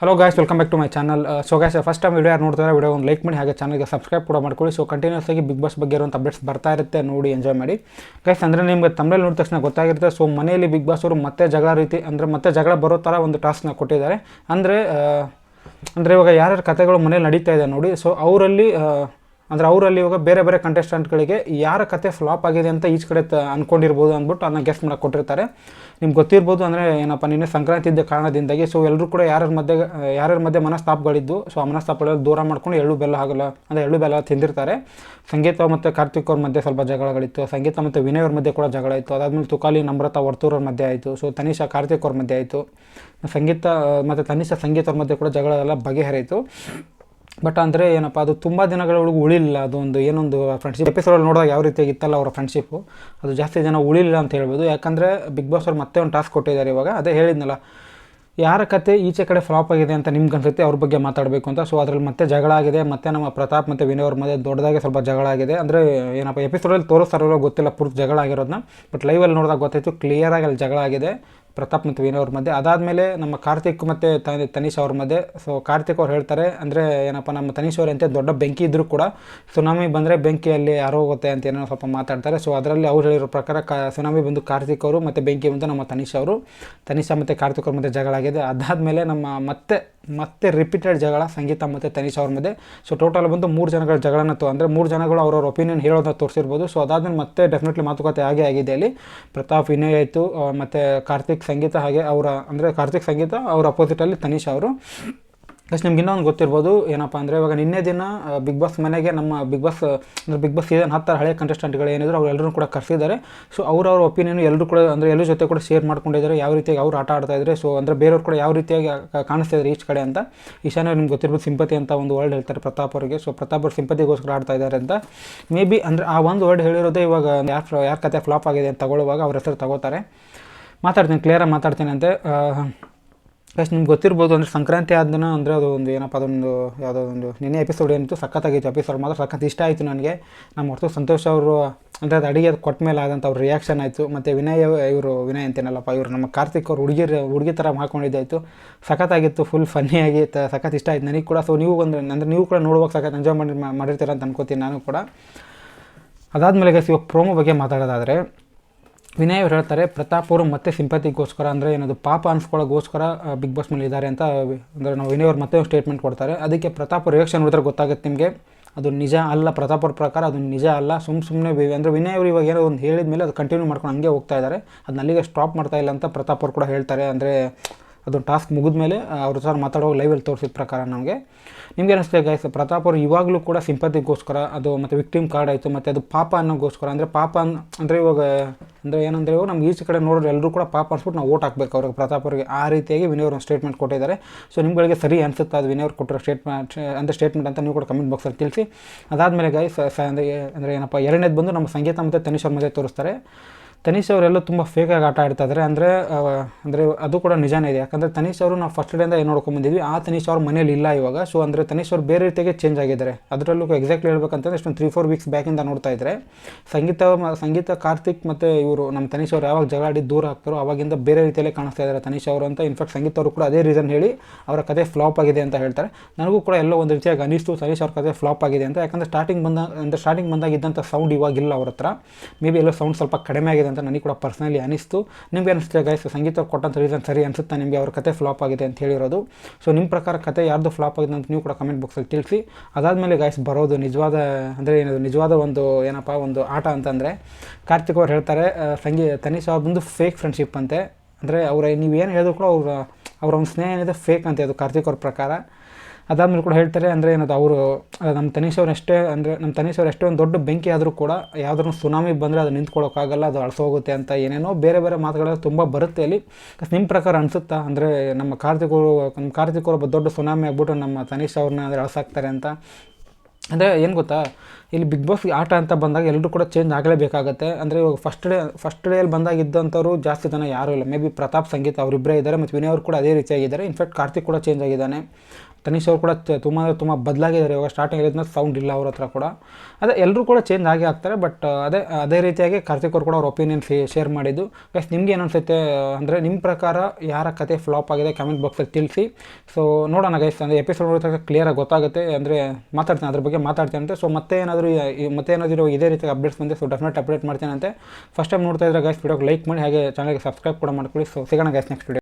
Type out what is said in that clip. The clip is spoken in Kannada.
Hello guys welcome back to my channel so guys first time video ಯಾರು ನೋಡ್ತಾರೆ ವಿಡಿಯೋ ಒಂದು ಲೈಕ್ ಮಾಡಿ, ಹಾಗೆ ಚಾನಲ್ಗೆ ಸಬ್ಸ್ಕ್ರೈಬ್ ಕೂಡ ಮಾಡ್ಕೊಳ್ಳಿ. ಸೊ ಕಂಟಿನ್ಯೂಸ್ ಆಗಿ ಬಿಗ್ ಬಾಸ್ ಬಗ್ಗೆ ಇರುವಂಥ ಅಪ್ಡೇಟ್ಸ್ ಬರ್ತಾ ಇರುತ್ತೆ, ನೋಡಿ ಎಂಜಾಯ್ ಮಾಡಿ. ಗೈಸ್ ಅಂದರೆ ನಿಮಗೆ ತಮಿಳಲ್ಲಿ ನೋಡಿದ ತಕ್ಷಣ ಗೊತ್ತಾಗಿರುತ್ತೆ. ಸೊ ಮನೆಯಲ್ಲಿ ಬಿಗ್ ಬಾಸ್ ಅವರು ಮತ್ತೆ ಜಗಳ ರೀತಿ, ಅಂದರೆ ಮತ್ತೆ ಜಗಳ ಬರೋ ಥರ ಒಂದು ಟಾಸ್ಕ್ನ ಕೊಟ್ಟಿದ್ದಾರೆ. ಅಂದರೆ ಅಂದರೆ ಇವಾಗ ಯಾರ್ಯಾರ ಕಥೆಗಳು ಮನೇಲಿ ನಡೀತಾ ಇದೆ ನೋಡಿ. ಸೊ ಅವರಲ್ಲಿ ಅಂದರೆ ಅವರಲ್ಲಿ ಇವಾಗ ಬೇರೆ ಬೇರೆ ಕಂಟೆಸ್ಟೆಂಟ್ಗಳಿಗೆ ಯಾರ ಕತೆ ಫ್ಲಾಪ್ ಆಗಿದೆ ಅಂತ ಈಚ್ ಕಡೆ ಅಂದ್ಕೊಂಡಿರ್ಬೋದು ಅಂದ್ಬಿಟ್ಟು ಅದನ್ನ ಗೆಸ್ಟ್ ಮಾಡಕ್ಕೆ ಕೊಟ್ಟಿರ್ತಾರೆ. ನಿಮ್ಗೆ ಗೊತ್ತಿರ್ಬೋದು ಅಂದರೆ ಏನಪ್ಪ, ನಿನ್ನೆ ಸಂಕ್ರಾಂತಿ ಇದ್ದ ಕಾರಣದಿಂದಾಗಿ ಸೊ ಎಲ್ಲರೂ ಕೂಡ ಯಾರ್ಯಾರ ಮಧ್ಯೆ ಯಾರ್ಯಾರ ಮಧ್ಯೆ ಮನಸ್ತಾಪಗಳಿದ್ದು ಸೊ ಆ ಮನಸ್ತಾಪಗಳು ದೂರ ಮಾಡ್ಕೊಂಡು ಎಳ್ಳು ಬೆಲ್ಲ ಆಗಲ್ಲ ಅಂದರೆ ಎಳ್ಳು ಬೆಲ್ಲ ತಿಂದಿರ್ತಾರೆ. ಸಂಗೀತ ಮತ್ತು ಕಾರ್ತಿಕ್ ಅವ್ರ ಮಧ್ಯೆ ಸ್ವಲ್ಪ ಜಗಳಗಳಿತ್ತು, ಸಂಗೀತ ಮತ್ತು ವಿನಯ್ ಅವ್ರ ಮಧ್ಯೆ ಕೂಡ ಜಗಳ ಇತ್ತು ಅದಾದಮೇಲೆ ತುಕಾಲಿ ನಮ್ರತಾ ವರ್ತೂರವ್ರ ಮಧ್ಯೆ ಆಯಿತು ಸೊ ತನಿಷಾ ಕಾರ್ತಿಕ್ ಅವ್ರ ಮಧ್ಯೆ ಆಯಿತು. ಸಂಗೀತ, ಮತ್ತು ತನಿಷಾ ಸಂಗೀತ ಅವ್ರ ಮಧ್ಯೆ ಕೂಡ ಜಗಳ ಎಲ್ಲ ಬಗೆಹರಿಯಿತು. ಬಟ್ ಅಂದರೆ ಏನಪ್ಪ, ಅದು ತುಂಬ ದಿನಗಳವರೆಗೂ ಉಳಿಲಿಲ್ಲ. ಅದೊಂದು ಏನೊಂದು ಫ್ರೆಂಡ್ಶಿಪ್ ಎಪಿಸೋಡಲ್ಲಿ ನೋಡಿದಾಗ ಯಾವ ರೀತಿಯಾಗಿ ಇತ್ತಲ್ಲ ಅವರ ಫ್ರೆಂಡ್ಶಿಪ್ಪು ಅದು ಜಾಸ್ತಿ ಜನ ಉಳಿಲಿಲ್ಲ ಅಂತ ಹೇಳ್ಬೋದು. ಯಾಕಂದರೆ ಬಿಗ್ ಬಾಸ್ ಅವ್ರು ಮತ್ತೆ ಒಂದು ಟಾಸ್ಕ್ ಕೊಟ್ಟಿದ್ದಾರೆ ಇವಾಗ. ಅದೇ ಹೇಳಿದ್ನಲ್ಲ, ಯಾರ ಕತೆ ಈಚೆ ಕಡೆ ಫ್ಲಾಪ್ ಆಗಿದೆ ಅಂತ ನಿಮ್ಗೆ ಅನ್ಸುತ್ತೆ? ಅವ್ರ ಬಗ್ಗೆ ಮಾತಾಡಬೇಕು ಅಂತ. ಸೊ ಅದ್ರಲ್ಲಿ ಮತ್ತೆ ಜಗಳ ಆಗಿದೆ. ಮತ್ತೆ ನಮ್ಮ ಪ್ರತಾಪ್ ಮತ್ತು ವಿನಯ್ ಅವ್ರ ಮಧ್ಯೆ ದೊಡ್ಡದಾಗಿ ಸ್ವಲ್ಪ ಜಗಳ ಆಗಿದೆ. ಅಂದರೆ ಏನಪ್ಪ ಎಪಿಸೋಡಲ್ಲಿ ತೋರಿಸ್ತಾರೋ ಗೊತ್ತಿಲ್ಲ. ಪೂರ್ತಿ ಜಗಳ ಆಗಿರೋದನ್ನ ಬಟ್ ಲೈವಲ್ಲಿ ನೋಡಿದಾಗ ಗೊತ್ತಾಯಿತು ಕ್ಲಿಯರಾಗಿ ಅಲ್ಲಿ ಜಗಳ ಆಗಿದೆ. ಪ್ರತಾಪ್ ಮತ್ತು ವಿನಯ್ ಅವ್ರ ಮಧ್ಯೆ. ಅದಾದಮೇಲೆ ನಮ್ಮ ಕಾರ್ತಿಕ್ ಮತ್ತು ತನೀಶ್ ಅವ್ರ ಮಧ್ಯೆ. ಸೊ ಕಾರ್ತಿಕ್ ಅವ್ರು ಹೇಳ್ತಾರೆ, ಅಂದರೆ ಏನಪ್ಪ, ನಮ್ಮ ತನೀಶ್ ಅವ್ರ ಅಂತ ದೊಡ್ಡ ಬೆಂಕಿ ಇದ್ದರೂ ಕೂಡ ಸುನಾಮಿ ಬಂದರೆ ಬೆಂಕಿಯಲ್ಲಿ ಯಾರೋ ಹೋಗುತ್ತೆ ಅಂತ ಏನೋ ಸ್ವಲ್ಪ ಮಾತಾಡ್ತಾರೆ. ಸೊ ಅದರಲ್ಲಿ ಅವ್ರು ಹೇಳಿರೋ ಪ್ರಕಾರ ಕ, ಸುನಾಮಿ ಬಂದು ಕಾರ್ತಿಕ್ ಅವರು ಮತ್ತು ಬೆಂಕಿ ಬಂದು ನಮ್ಮ ತನೀಶ್ ಅವರು. ತನಿಷಾ ಮತ್ತು ಕಾರ್ತಿಕ್ ಅವ್ರ ಮಧ್ಯೆ ಜಗಳ ಆಗಿದೆ. ಅದಾದಮೇಲೆ ನಮ್ಮ ಮತ್ತೆ ಮತ್ತೆ ರಿಪೀಟೆಡ್ ಜಗಳ ಸಂಗೀತ ಮತ್ತು ತನಿಷ್ ಅವ್ರ ಮಧ್ಯೆ. ಸೊ ಟೋಟಲ್ ಬಂದು ಮೂರು ಜನಗಳ ಜಗಳನ ತೋ, ಅಂದರೆ ಮೂರು ಜನಗಳು ಅವ್ರವ್ರ ಒಪಿನಿಯನ್ ಹೇಳೋದನ್ನ ತೋರಿಸಿರ್ಬೋದು. ಸೊ ಅದಾದ್ಮೇಲೆ ಮತ್ತೆ ಡೆಫಿನೆಟ್ಲಿ ಮಾತುಕತೆ ಹಾಗೆ ಆಗಿದೆ ಅಲ್ಲಿ. ಪ್ರತಾಪ್ ವಿನಯ್ ಆಯಿತು ಮತ್ತು ಕಾರ್ತಿಕ್ ಸಂಗೀತ ಹಾಗೆ ಅವರ, ಅಂದರೆ ಕಾರ್ತಿಕ್ ಸಂಗೀತ ಅವ್ರ ಅಪೋಸಿಟಲ್ಲಿ ತನಿಷ್ ಅವರು. ಪ್ಲಸ್ ನಿಮ್ಗೆ ಇನ್ನೊಂದು ಗೊತ್ತಿರ್ಬೋದು, ಏನಪ್ಪ ಅಂದರೆ ಇವಾಗ ನಿನ್ನೆ ದಿನ ಬಿಗ್ ಬಾಸ್ ಮನೆಗೆ ನಮ್ಮ ಬಿಗ್ ಬಾಸ್ ಅಂದರೆ ಬಿಗ್ ಬಾಸ್ ಸೀಸನ್ ಹತ್ತರ ಹಳೆ ಕಂಟೆಸ್ಟೆಂಟ್ಗಳು ಏನಿದ್ರು ಎಲ್ಲರೂ ಕೂಡ ಕರೆಸಿದ್ದಾರೆ. ಸೊ ಅವ್ರವ್ರ ಒಪಿನಿಯನ್ ಎಲ್ಲರೂ ಕೂಡ, ಅಂದರೆ ಎಲ್ಲರ ಜೊತೆ ಕೂಡ ಶೇರ್ ಮಾಡ್ಕೊಂಡಿದ್ದಾರೆ, ಯಾವ ರೀತಿಯಾಗಿ ಅವ್ರು ಆಟ ಆಡ್ತಾ ಇದ್ದಾರೆ ಸೊ ಅಂದರೆ ಬೇರೆಯವ್ರು ಕೂಡ ಯಾವ ರೀತಿಯಾಗಿ ಕಾಣಿಸ್ತಾ ಇದ್ದಾರೆ ಈಚ್ ಕಡೆ ಅಂತ. ಈಶಾನ್ಯ ನಿಮ್ಗೆ ಗೊತ್ತಿರ್ಬೋದು ಸಿಂಪತಿ ಅಂತ ಒಂದು ವರ್ಡ್ ಹೇಳ್ತಾರೆ ಪ್ರತಾಪ್ ಅವರಿಗೆ. ಸೊ ಪ್ರತಾಪ್ ಅವ್ರು ಸಿಂಪತಿಗೋಸ್ಕರ ಆಡ್ತಾ ಇದ್ದಾರೆ ಅಂತ. ಮೇ ಬಿ ಅಂದರೆ ಆ ಒಂದು ವರ್ಡ್ ಹೇಳಿರೋದೇ ಇವಾಗ ಯಾರು ಯಾರ ಕತೆ ಫ್ಲಾಪ್ ಆಗಿದೆ ಅಂತ ತಗೊಳ್ಳುವಾಗ ಅವ್ರ ಹೆಸರು ತಗೋತಾರೆ. ಮಾತಾಡ್ತೀನಿ ಕ್ಲಿಯರಾಗಿ ಮಾತಾಡ್ತೀನಿ ಅಂತೆ. ಪ್ಲಸ್ ನಿಮ್ಗೆ ಗೊತ್ತಿರ್ಬೋದು ಅಂದರೆ ಸಂಕ್ರಾಂತಿ ಆದ ದಿನ ಅಂದರೆ ಅದು ಒಂದು ಏನಪ್ಪ ಅದೊಂದು ಯಾವುದೋ ಒಂದು ನಿನ್ನೆ ಎಪಿಸೋಡ್ ಏನಿತ್ತು ಸಖತ್ತಾಗಿತ್ತು ಎಪಿಸೋಡ್ ಮಾತ್ರ, ಸಖತ್ ಇಷ್ಟ ಆಯಿತು ನನಗೆ. ನಮ್ಮ ಹೊರತು ಸಂತೋಷ್ ಅವರು, ಅಂದರೆ ಅದು ಅಡುಗೆ ಅದು ಕೊಟ್ಟ ಮೇಲೆ ಆದಂಥ ಅವ್ರ ರಿಯಾಕ್ಷನ್ ಆಯಿತು. ಮತ್ತು ವಿನಯ್ ಇವರು, ವಿನಯ್ ಅಂತೇನಲ್ಲಪ್ಪ, ಇವರು ನಮ್ಮ ಕಾರ್ತಿಕ್ ಅವ್ರು ಹುಡುಗಿ ಹುಡುಗಿ ಥರ ಮಾಡ್ಕೊಂಡಿದ್ದಾಯಿತು. ಸಖತ್ತಾಗಿತ್ತು ಫುಲ್ ಫನ್ನಿಯಾಗಿ ತ, ಸಖತ್ ಇಷ್ಟ ಆಯಿತು ನನಗೆ ಕೂಡ. ಸೊ ನೀವು ಒಂದು, ಅಂದರೆ ನೀವು ಕೂಡ ನೋಡುವಾಗ ಸಖತ್ ಎಂಜಾಯ್ ಮಾಡಿ ಮಾಡಿರ್ತೀರ ಅಂತ ಅನ್ಕೋತೀನಿ ನಾನು ಕೂಡ. ಅದಾದಮೇಲೆ ಇವಾಗ ಪ್ರೋಮೋ ಬಗ್ಗೆ ಮಾತಾಡೋದಾದರೆ ವಿನಯ್ ಅವ್ರು ಹೇಳ್ತಾರೆ, ಪ್ರತಾಪ್ ಅವರು ಮತ್ತೆ ಸಿಂಪತಿಗೋಸ್ಕರ ಅಂದರೆ ಏನದು ಪಾಪ ಅನ್ಸ್ಕೊಳ್ಳೋಗೋಸ್ಕರ ಬಿಗ್ ಬಾಸ್ ಮೇಲೆ ಇದ್ದಾರೆ ಅಂತ ಅಂದರೆ ನಾವು ವಿನಯ್ ಅವ್ರು ಮತ್ತೆ ಸ್ಟೇಟ್ಮೆಂಟ್ ಕೊಡ್ತಾರೆ. ಅದಕ್ಕೆ ಪ್ರತಾಪ್ ರಿಯಾಕ್ಷನ್ ನೋಡಿದ್ರೆ ಗೊತ್ತಾಗುತ್ತೆ ನಿಮಗೆ. ಅದು ನಿಜ ಅಲ್ಲ, ಪ್ರತಾಪ್ ಅವ್ರ ಪ್ರಕಾರ ಅದು ನಿಜ ಅಲ್ಲ ಸುಮ್ಮ ಸುಮ್ಮನೆ ಅಂದರೆ ವಿನಯ್ ಅವರು ಇವಾಗ ಏನೋ ಒಂದು ಹೇಳಿದ ಮೇಲೆ ಅದು ಕಂಟಿನ್ಯೂ ಮಾಡ್ಕೊಂಡು ಹಂಗೆ ಹೋಗ್ತಾ ಇದ್ದಾರೆ ಅದನ್ನ ಅಲ್ಲಿಗೆ ಸ್ಟಾಪ್ ಮಾಡ್ತಾ ಇಲ್ಲ ಅಂತ ಪ್ರತಾಪ್ ಅವ್ರು ಕೂಡ ಹೇಳ್ತಾರೆ. ಅಂದರೆ ಅದೊಂದು ಟಾಸ್ಕ್ ಮುಗಿದ ಮೇಲೆ ಅವ್ರ ಸರ್ ಮಾತಾಡೋ ಲೈವಲ್ಲಿ ತೋರಿಸಿದ ಪ್ರಕಾರ ನಮಗೆ. ನಿಮಗೆ ಅನಿಸ್ತದೆ ಗೈಸ್ ಪ್ರತಾಪ್ ಅವರು ಇವಾಗಲೂ ಕೂಡ ಸಿಂಪತಿಗೋಸ್ಕರ ಅದು ಮತ್ತು ವಿಕ್ಟಿಮ್ ಕಾರ್ಡ್ ಆಯಿತು, ಮತ್ತು ಅದು ಪಾಪ ಅನ್ನೋಗೋಸ್ಕರ, ಅಂದರೆ ಪಾಪ ಅಂದರೆ ಇವಾಗ, ಅಂದರೆ ಏನಂದರೆ ಇವಾಗ ನಮ್ಗೆ ಈಚೆ ಕಡೆ ನೋಡೋರು ಎಲ್ಲರೂ ಕೂಡ ಪಾಪ ಅನ್ಸ್ಬಿಟ್ಟು ನಾವು ಓಟ್ ಹಾಕ್ಬೇಕು ಅವ್ರಿಗೆ. ಪ್ರತಾಪ್ ಅವರಿಗೆ ಆ ರೀತಿಯಾಗಿ ವಿನಯ್ ಒಂದು ಸ್ಟೇಟ್ಮೆಂಟ್ ಕೊಟ್ಟಿದ್ದಾರೆ. ಸೊ ನಿಮ್ಗಳಿಗೆ ಸರಿ ಅನಿಸುತ್ತೆ ಅದು ವಿನಯ್ ಅವ್ರು ಕೊಟ್ಟಿರೋ ಸ್ಟೇಟ್ಮೆಂಟ್ ಅಂದರೆ ಸ್ಟೇಟ್ಮೆಂಟ್ ಅಂತ ನೀವು ಕೂಡ ಕಮೆಂಟ್ ಬಾಕ್ಸಲ್ಲಿ ತಿಳಿಸಿ. ಅದಾದಮೇಲೆ ಗೈಸ್ ಅಂದರೆ ಅಂದರೆ ಏನಪ್ಪ, ಎರಡನೇದು ಬಂದು ನಮ್ಮ ಸಂಗೀತ ಮತ್ತು ತನಿಷ್ ಅವ್ರ ಮಧ್ಯೆ ತೋರಿಸ್ತಾರೆ. ತನೀಶ್ ಅವರೆಲ್ಲ ತುಂಬ ಫೇಕಾಗಿ ಆಟ ಆಡ್ತಾ ಇದ್ದಾರೆ ಅಂದರೆ ಅಂದರೆ ಅದು ಕೂಡ ನಿಜಾನೇ ಇದೆ. ಯಾಕಂದರೆ ತನೀಶ್ ಅವರು ನಾವು ಫಸ್ಟ್ ಡೇಯಿಂದ ಏನು ನೋಡ್ಕೊಂಬಂದಿದ್ವಿ ಆ ತನೀಶ್ ಅವ್ರ ಮನೇಲಿ ಇಲ್ಲ ಇವಾಗ. ಸೊ ಅಂದರೆ ತನೀಶ್ ಅವರು ಬೇರೆ ರೀತಿಯಾಗಿ ಚೇಂಜ್ ಆಗಿದ್ದಾರೆ. ಅದರಲ್ಲೂ ಎಕ್ಸಾಕ್ಟ್ಲಿ ಹೇಳ್ಬೇಕಂತಂದ್ರೆ ಇಷ್ಟೊಂದು ತ್ರೀ ಫೋರ್ ವೀಕ್ಸ್ ಬ್ಯಾಕಿಂದ ನೋಡ್ತಾ ಇದ್ದರೆ ಸಂಗೀತ ಸಂಗೀತ ಕಾರ್ತಿಕ್ ಮತ್ತು ಇವರು, ನಮ್ಮ ತನೀಶ್ ಅವರು ಯಾವಾಗ ಜಗಳಾಡಿ ದೂರ ಆಗ್ತಾರೋ ಅವಾಗಿಂದ ಬೇರೆ ರೀತಿಯಲ್ಲೇ ಕಾಣಿಸ್ತಾ ಇದ್ದಾರೆ ತನೀಶ್ ಅವರು ಅಂತ. ಇನ್ಫ್ಯಾಕ್ಟ್ ಸಂಗೀತ ಅವರು ಕೂಡ ಅದೇ ರೀಸನ್ ಹೇಳಿ ಅವರ ಕತೆ ಫ್ಲಾಪ್ ಆಗಿದೆ ಅಂತ ಹೇಳ್ತಾರೆ. ನನಗೂ ಕೂಡ ಎಲ್ಲೋ ಒಂದು ರೀತಿಯಾಗಿ ಅನಿಸ್ತು ತನೀಶ್ ಅವ್ರ ಕತೆ ಫ್ಲಾಪ್ ಆಗಿದೆ ಅಂತ. ಯಾಕಂದರೆ ಸ್ಟಾರ್ಟಿಂಗ್ ಬಂದ, ಅಂದರೆ ಸ್ಟಾರ್ಟಿಂಗ್ ಬಂದಾಗ ಇದ್ದಂಥ ಸೌಂಡ್ ಇವಾಗಿಲ್ಲ ಅವ್ರ ಹತ್ರ. ಮೇ ಬಿ ಎಲ್ಲೋ ಸೌಂಡ್ ಸ್ವಲ್ಪ ಕಡಿಮೆ ಆಗಿದೆ ಅಂತ ನನಗೆ ಕೂಡ ಪರ್ಸ್ನಲಿ ಅನಿಸ್ತು. ನಿಮಗೆ ಅನಿಸ್ತಿದೆ ಗೈಸ್ ಸಂಗೀತ ಅವ್ರು ಕೊಟ್ಟಂಥ ರೀಸನ್ ಸರಿ ಅನಿಸುತ್ತಾ? ನಿಮಗೆ ಅವ್ರ ಕತೆ ಫ್ಲಾಪ್ ಆಗಿದೆ ಅಂತ ಹೇಳಿರೋದು. ಸೊ ನಿಮ್ಮ ಪ್ರಕಾರ ಕತೆ ಯಾರ್ದು ಫ್ಲಾಪ್ ಆಗಿದೆ ಅಂತ ನೀವು ಕೂಡ ಕಮೆಂಟ್ ಬಾಕ್ಸಲ್ಲಿ ತಿಳಿಸಿ. ಅದಾದಮೇಲೆ ಗೈಸ್ ಬರೋದು ನಿಜವಾದ, ಅಂದರೆ ಏನದು, ನಿಜವಾದ ಒಂದು ಏನಪ್ಪ, ಒಂದು ಆಟ ಅಂತಂದರೆ ಕಾರ್ತಿಕ್ ಅವ್ರು ಹೇಳ್ತಾರೆ ಸಂಗೀ ತನಿಷ್ ಅವ್ರದ್ದು ಫೇಕ್ ಫ್ರೆಂಡ್ಶಿಪ್ ಅಂತೆ. ಅಂದರೆ ಅವರ, ನೀವು ಏನು ಹೇಳಿದ್ರು ಕೂಡ ಅವ್ರ ಅವ್ರ ಒಂದು ಸ್ನೇಹ ಏನಿದೆ ಫೇಕ್ ಅಂತ ಅದು ಕಾರ್ತಿಕ್ ಅವ್ರ ಪ್ರಕಾರ. ಅದಾದ್ಮೇಲೆ ಕೂಡ ಹೇಳ್ತಾರೆ ಅಂದರೆ ಏನದು, ಅವರು ನಮ್ಮ ತನೀಶ್ ಅವ್ರು ಎಷ್ಟೇ ಅಂದರೆ ನಮ್ಮ ತನೀಶ್ ಎಷ್ಟೇ ಒಂದು ದೊಡ್ಡ ಬೆಂಕಿ ಆದರೂ ಕೂಡ ಯಾವ್ದಾದ್ರು ಸುನಾಮಿ ಬಂದರೆ ಅದು ನಿಂತ್ಕೊಳ್ಳೋಕ್ಕಾಗಲ್ಲ ಅದು ಅಳಿಸೋಗುತ್ತೆ ಅಂತ ಏನೇನೋ ಬೇರೆ ಬೇರೆ ಮಾತುಗಳೆಲ್ಲ ತುಂಬ ಬರುತ್ತೆ ಅಲ್ಲಿ. ನಿಮ್ಮ ಪ್ರಕಾರ ಅನಿಸುತ್ತಾ ಅಂದರೆ ನಮ್ಮ ಕಾರ್ತಿಕ್ ಅವರು ನಮ್ಮ ಕಾರ್ತಿಕ್ ಅವರು ದೊಡ್ಡ ಸುನಾಮಿ ಆಗ್ಬಿಟ್ಟು ನಮ್ಮ ತನೀಶ್ ಅವ್ರನ್ನ ಅಂದರೆ ಅಳಸಾಕ್ತಾರೆ ಅಂತ. ಅಂದರೆ ಏನು ಗೊತ್ತಾ, ಇಲ್ಲಿ ಬಿಗ್ ಬಾಸ್ ಆಟ ಅಂತ ಬಂದಾಗ ಎಲ್ಲರೂ ಕೂಡ ಚೇಂಜ್ ಆಗಲೇಬೇಕಾಗತ್ತೆ. ಅಂದರೆ ಇವಾಗ ಫಸ್ಟ್ ಡೇ ಫಸ್ಟ್ ಡೇಯಲ್ಲಿ ಬಂದಾಗ ಇದ್ದಂಥವ್ರು ಜಾಸ್ತಿ ಜನ ಯಾರೂ ಇಲ್ಲ. ಮೇ ಬಿ ಪ್ರತಾಪ್ ಸಂಗೀತ ಅವರಿಬ್ಬರೇ ಇದ್ದಾರೆ, ಮತ್ತು ವಿನಯ್ ಅವರು ಕೂಡ ಅದೇ ರೀತಿಯಾಗಿದ್ದಾರೆ. ಇನ್ಫ್ಯಾಕ್ಟ್ ಕಾರ್ತಿಕ್ ಕೂಡ ಚೇಂಜ್ ಆಗಿದ್ದಾನೆ. ತನಿಷ್ ಅವರು ಕೂಡ ತುಂಬ ಅಂದರೆ ತುಂಬ ಬದಲಾಗಿದ್ದಾರೆ. ಇವಾಗ ಸ್ಟಾರ್ಟಿಂಗ್ ಹೇಳಿದ್ನ ಸೌಂಡ್ ಇಲ್ಲ ಅವ್ರ ಹತ್ರ ಕೂಡ. ಅದೇ ಎಲ್ಲರೂ ಕೂಡ ಚೇಂಜ್ ಆಗಿ ಆಗ್ತಾರೆ ಬಟ್ ಅದೇ ಅದೇ ರೀತಿಯಾಗಿ ಕಾರ್ತಿಕ್ ಅವರು ಕೂಡ ಅವ್ರ ಒಪಿನಿಯನ್ ಶೇರ್ ಮಾಡಿದ್ದು. ಗೈಸ್ ನಿಮ್ಗೆ ಏನು ಅನಿಸುತ್ತೆ, ಅಂದರೆ ನಿಮ್ಮ ಪ್ರಕಾರ ಯಾರ ಕತೆ ಫ್ಲಾಪ್ ಆಗಿದೆ ಕಮೆಂಟ್ ಬಾಕ್ಸಲ್ಲಿ ತಿಳಿಸಿ. ಸೊ ನೋಡೋಣ ಗೈಸ್ ಅಂದರೆ ಎಪಿಸೋಡ್ ನೋಡಿದಾಗ ಕ್ಲಿಯರಾಗಿ ಗೊತ್ತಾಗುತ್ತೆ, ಅಂದರೆ ಮಾತಾಡ್ತೀನಿ, ಅದ್ರ ಬಗ್ಗೆ ಮಾತಾಡ್ತೀನಿ ಅಂತೆ. ಸೊ ಮತ್ತೆ ಏನಾದರೂ ಮತ್ತೆ ಏನಾದರೂ ಇದೇ ರೀತಿ ಅಪ್ಡೇಟ್ಸ್ ಬಂದರೆ ಸೊ ಡೆಫಿನೆಟ್ ಅಪ್ಡೇಟ್ ಮಾಡ್ತೀನಿ ಅಂತೆ. ಫಸ್ಟ್ ಟೈಮ್ ನೋಡ್ತಾ ಇದ್ರೆ ಗೈಸ್ ವಿಡಿಯೋಗೆ ಲೈಕ್ ಮಾಡಿ, ಹಾಗೆ ಚಾನಲ್ಗೆ ಸಬ್ಸ್ಕ್ರೈಬ್ ಕೂಡ ಮಾಡ್ಕೊಳ್ಳಿ. ಸೊ ಸಿಗೋಣ ಗೈಸ್ ನೆಕ್ಸ್ಟ್